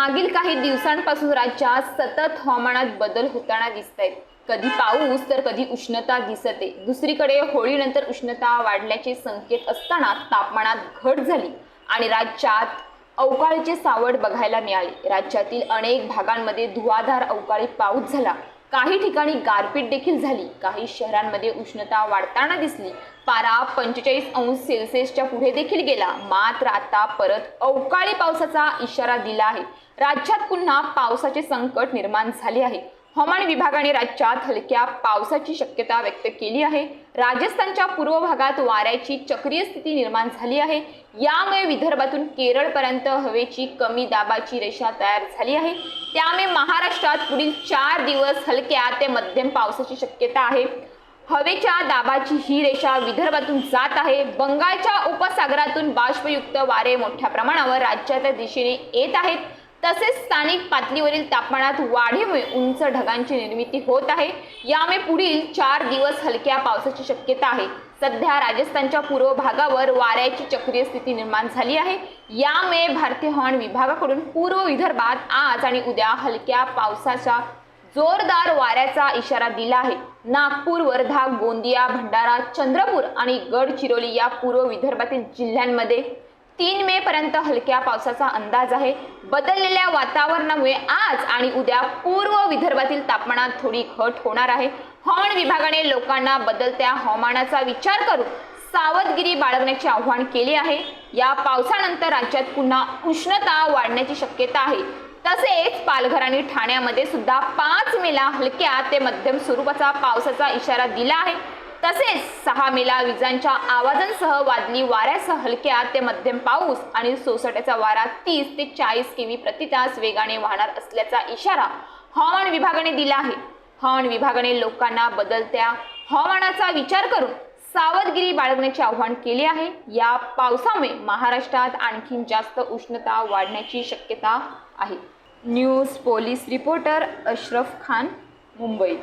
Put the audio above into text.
मागील काही दिवसांपासून राज्यात सतत हवामानात बदल होताना दिसत आहेत कधी पाऊस तर कधी उष्णता दिसते. दुसरीकडे होळीनंतर उष्णता वाढल्याचे संकेत असताना तापमानात घट झाली आणि राज्यात अवकाळीचे सावड बघायला मिळाले. राज्यातील अनेक भागांमध्ये धुवाधार अवकाळी पाऊस झाला. काही ठिकाणी गारपीट देखील झाली. काही शहरांमध्ये उष्णता वाढताना दिसली. पारा पंचेचाळीस अंश सेल्सिअसच्या पुढे देखील गेला. मात्र आता परत अवकाळी पावसाचा इशारा दिला आहे. राज्यात पुन्हा पावसाचे संकट निर्माण झाले आहे. हवामान विभागाने राज्यात हलक्या पावसाची शक्यता व्यक्त केली आहे. राजस्थानच्या पूर्व भागात वाऱ्याची चक्रीय स्थिती निर्माण झाली आहे. यामुळे विदर्भातून केरळपर्यंत हवेची कमी दाबाची रेषा तयार झाली आहे. त्यामुळे महाराष्ट्रात पुढील चार दिवस हलक्या ते मध्यम पावसाची शक्यता आहे. हवेच्या दाबाची ही रेषा विदर्भातून जात आहे. बंगालच्या उपसागरातून बाष्पयुक्त वारे मोठ्या प्रमाणावर राज्याच्या दिशेने येत आहेत. तसेच स्थानिक पातळीवरील तापमानात वाढीमुळे उंच ढगांची निर्मिती होत आहे. यामुळे पुढील चार दिवस हलक्या पावसाची शक्यता आहे. सध्या राजस्थानच्या पूर्व भागावर वाऱ्याची चक्रीय स्थिती निर्माण झाली आहे. यामुळे भारतीय हवामान विभागाकडून पूर्व विदर्भात आज आणि उद्या हलक्या पावसाचा जोरदार वाऱ्याचा इशारा दिला आहे. नागपूर वर्धा गोंदिया भंडारा चंद्रपूर आणि गडचिरोली या पूर्व विदर्भातील जिल्ह्यांमध्ये तीन मे पर्यंत हलक्या पावसाचा अंदाज आहे. बदललेल्या वातावरणामुळे आज आणि उद्या पूर्व विदर्भातील तापमानात थोडी घट होणार आहे. हवामान विभागाने लोकांना बदलत्या हवामानाचा विचार करून सावधगिरी बाळगण्याचे आवाहन केले आहे. या पावसानंतर राज्यात पुन्हा उष्णता वाढण्याची शक्यता आहे. तसेच पालघर आणि ठाण्यामध्ये सुद्धा पाच मेला हलक्या ते मध्यम स्वरूपाचा पावसाचा इशारा दिला आहे. तसेच सहा मेला विजांच्या आवाजांसह वादळी वाऱ्यासह हलक्या ते मध्यम पाऊस आणि सोसाट्याचा वारा तीस ते चाळीस किमी प्रति तास वेगाने वाहणार असल्याचा इशारा हवामान विभागाने दिला आहे. हवामान विभागाने लोकांना बदलत्या हवामानाचा विचार करून सावधगिरी बाळगण्याचे आवाहन केले आहे. या पावसामुळे महाराष्ट्रात आणखीन जास्त उष्णता वाढण्याची शक्यता आहे. News police reporter Ashraf Khan Mumbai.